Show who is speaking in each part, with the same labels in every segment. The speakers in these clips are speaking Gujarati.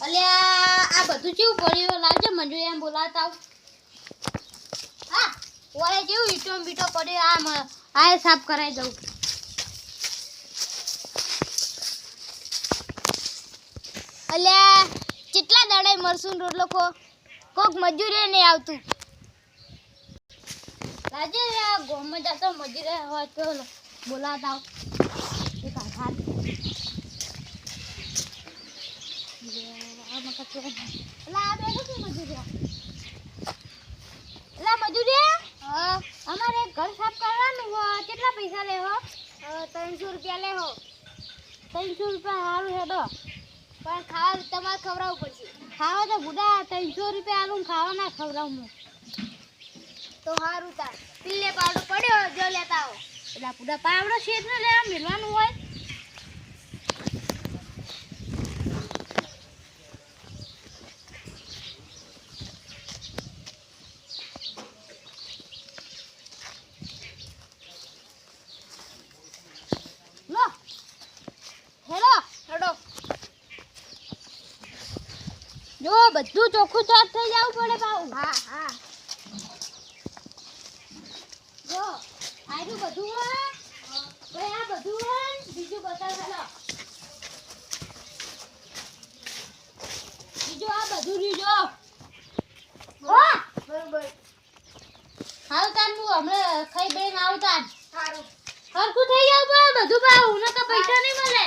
Speaker 1: અલ્યા, આ બધું કેવું પડ્યું લાવજે મંજુ એમ બોલાતા હા કેવું ઈટો બીટો પડ્યો? આ આ સાફ કરાવી દઉં. અલ્યા, કેટલા દાડાય મરસું રોડ લોકો કોક મજૂરી નહીં આવતું. રાજે ગોમાં જતો મજૂરી હોય તો બોલાવતા આવ એક આધાર આમાં કચરો અલા આ બેઠો શું મજૂરી અલા મજૂરી હા અમારે એક ઘર સાફ કરવાનું હોય કેટલા પૈસા લેવો ત્રણસો રૂપિયા લેવો ત્રણસો રૂપિયા સારું હેડો પણ ખાવા તમારે ખવડાવવું પડશે. ખાવા તો બુડા ત્રણસો રૂપિયા આલું ખાવા ના ખવડાવું તો સારું તાર. પીલે પાવડો પડ્યો જો લેતા આવો. એટલે બુડા પાવડો શેઠ ને, લેવા મેળવાનું હોય લો હેલો હેડો જો બધું ચોખ્ખું ચોક થઈ જવું પડે પાઉં હા હા. જો આનું બધું હોય? ભાઈ આ બધું હોય? બીજું બતાવ ચાલો બીજું આ બધું લીજો હો. બરોબર. હાલ તાન હું હમણાં ખાઈ બેન આવતા સારું. હરખું થઈ જાવ બધું પાઉં તો પૈસા નહીં મળે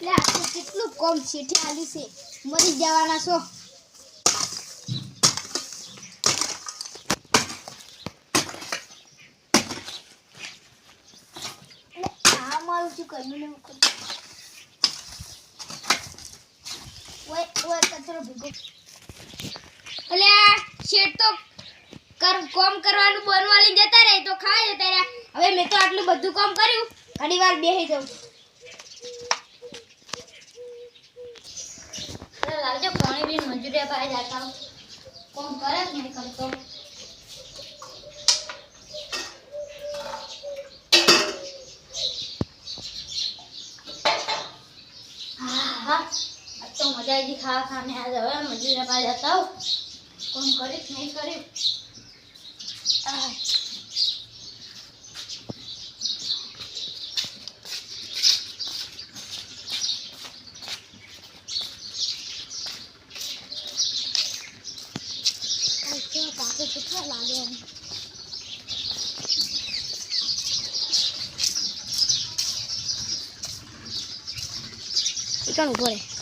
Speaker 1: લે આ તો કેટલું કોમ શેઠી આલી છે? મરી જવાના છો. મારું શેઠ તો કોમ કરવાનું બનવા જતા રહે, તો રહ્યા હવે મેં તો આટલું બધું કામ કર્યું ઘણી વાર બેસી જાઉં. લાવજો, પાણી બી મજૂરી પાસે જાતા કોણ કરે જ નહીં કરતો. મજા આવી ખાવા ખાને. આજ હવે મજૂરી પાસે જતા કોણ કરીશ નહીં કર્યું. 你个路过来。